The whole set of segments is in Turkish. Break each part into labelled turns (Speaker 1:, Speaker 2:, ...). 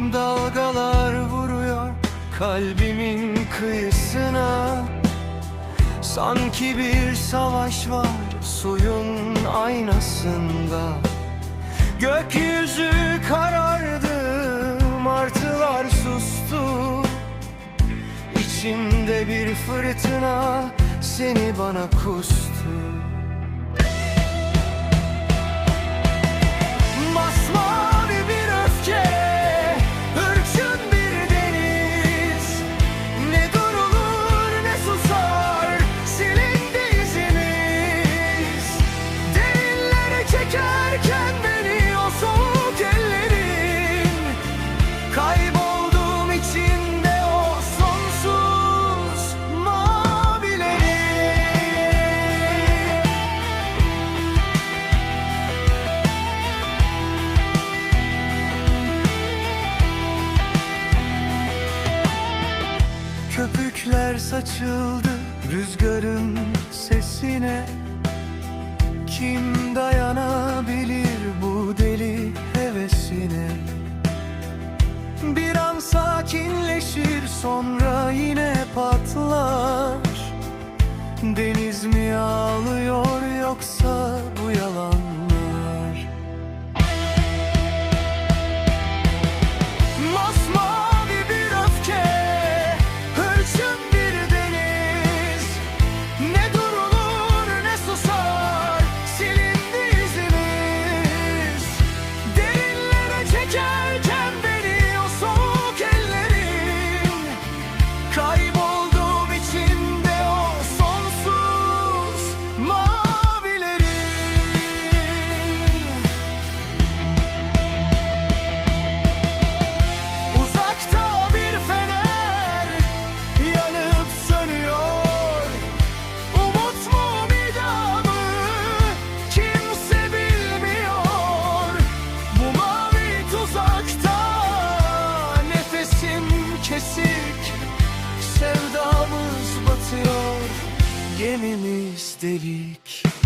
Speaker 1: Dalgalar vuruyor kalbimin kıyısına. Sanki bir savaş var suyun aynasında. Gökyüzü karardı, martılar sustu. İçimde bir fırtına seni bana kustu. Gülücükler saçıldı rüzgarın sesine. Kim dayanabilir bu deli hevesine? Bir an sakinleşir sonra yine patlar. Deniz mi ağlıyor yoksa gemimiz delik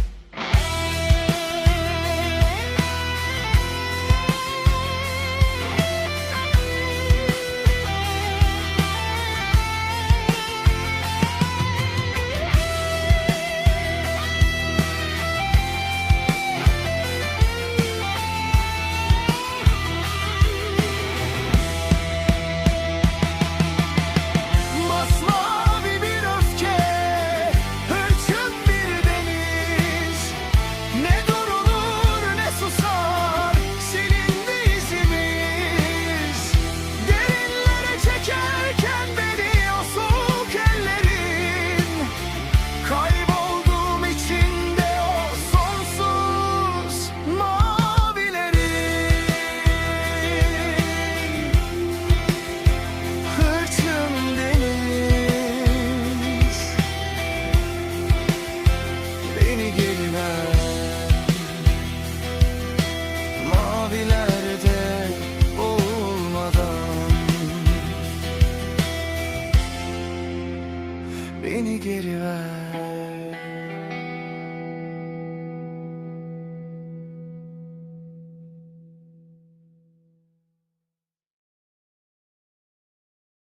Speaker 1: beni geri ver.